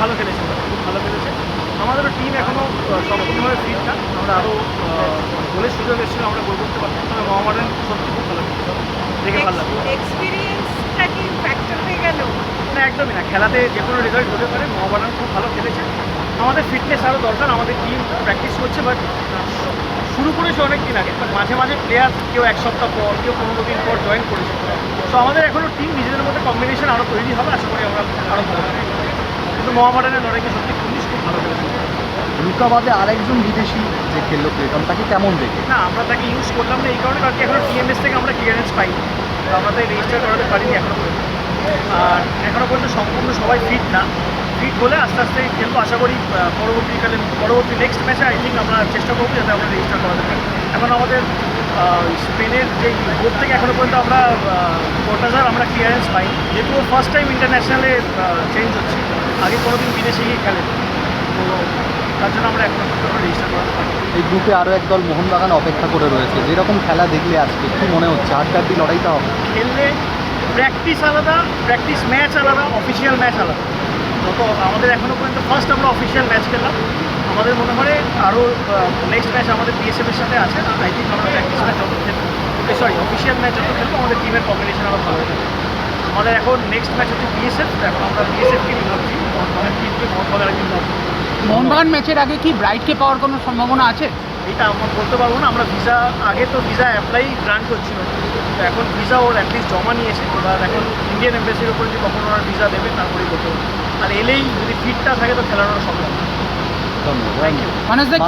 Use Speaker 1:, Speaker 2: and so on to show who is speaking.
Speaker 1: ভালো খেলেছে খুব ভালো খেলেছে। আমাদেরও টিম এখনও সম্পূর্ণভাবে ফিট না। আমরা আরও গোলের সুযোগ এসেছিল আমরা গোল করতে পারতাম। তবে মহামারান সত্যি খুব ভালো খেলেছে। দেখে ভালো লাগল।
Speaker 2: এক্সপিরিয়েন্সটা কি ফ্যাক্টর হয়ে গেল?
Speaker 1: না একদমই না। খেলাতে যে কোনো রেজাল্ট হতে পারে মহাবারান খুব ভালো খেলেছে। আমাদের ফিটনেস আরও দরকার আমাদের টিম প্র্যাকটিস করছে বাট শুরু করেছে অনেক দিন আগে বাট মাঝে মাঝে প্লেয়ার কেউ এক সপ্তাহ পর কেউ পনেরো দিন পর জয়েন করেছে। তো আমাদের এখনও টিম নিজেদের মধ্যে কম্বিনেশন আরও তৈরি হবে আশা করি আমরা আরও ভালো কিন্তু মহাবারানের লড়াইকে সত্যি পুলিশ খুব ভালো খেলেছে।
Speaker 3: লুকা বাদে আরেকজন বিদেশি যে খেললো প্লেটন তাকে কেমন দেখে?
Speaker 1: না আমরা তাকে ইউজ করলাম না এই কারণে কারণ এখনও টিএমএস থেকে আমরা ক্লিয়ারেন্স পাইনি। তো আমরা তাই রেজিস্টার করাতে পারিনি এখনও পর্যন্ত। আর এখনও পর্যন্ত সম্পূর্ণ সবাই ফিট না। ফিট হলে আস্তে আস্তে খেলব। আশা করি পরবর্তীকালে পরবর্তী নেক্সট ম্যাচে আই থিঙ্ক আমরা চেষ্টা করব যাতে আমরা রেজিস্টার করাতে পারি। এখন আমাদের স্পেনের যে গ্রুপ থেকে এখনও পর্যন্ত আমরা কোটাজার আমরা ক্লিয়ারেন্স পাইনি। যেহেতু ফার্স্ট টাইম ইন্টারন্যাশনালে চেঞ্জ হচ্ছে। আগে কোনোদিন বিদেশে গিয়ে খেলে। তো তার জন্য আমরা এখনও পর্যন্ত রেজিস্টার করাতে পারি
Speaker 3: এই গ্রুপে আরও একদল মোহনবাগান অপেক্ষা করে রয়েছে। যেরকম খেলা দেখলে আজকে কি মনে হচ্ছে? হাড্ডাড্ডি লড়াইটা হবে?
Speaker 1: খেললে প্র্যাকটিস আলাদা প্র্যাকটিস ম্যাচ আলাদা অফিসিয়াল ম্যাচ আলাদা। যত আমাদের এখনও পর্যন্ত ফার্স্ট আমরা অফিসিয়াল ম্যাচ খেললাম। আমাদের মনে হয় আরও নেক্সট ম্যাচ আমাদের বিএসএফের সাথে আছে আই থিঙ্ক আমরা প্র্যাকটিস ম্যাচ যত খেলব। সরি অফিসিয়াল ম্যাচ যত খেলব আমাদের টিমের কম্বিনেশন আরও ভালো হয়ে আমাদের এখন নেক্সট ম্যাচ হচ্ছে বিএসএফ এখন আমরা বিএসএফকে নিয়ে ভাবছি। অনেক টিমকে মোহনবাগান একদিন ভাবছি।
Speaker 4: মোহনবাগান ম্যাচের আগে কি ব্রাইটকে পাওয়ার কোনো সম্ভাবনা আছে?
Speaker 1: এটা আমরা বলতে পারব না আমরা ভিসা আগে তো ভিসা অ্যাপ্লাই গ্রান্ট হচ্ছিল তো এখন ভিসা ওর অ্যাটলিস্ট জমা নিয়েছে এবার এখন ইন্ডিয়ান এম্বাসির উপর যে কখন ওরা ভিসা দেবে তারপরেই করতে হবে আর এলেই যদি ফিটটা থাকে তো খেলানোর সম্ভব।
Speaker 3: tanıyor.
Speaker 4: Hangi? Manaz'daki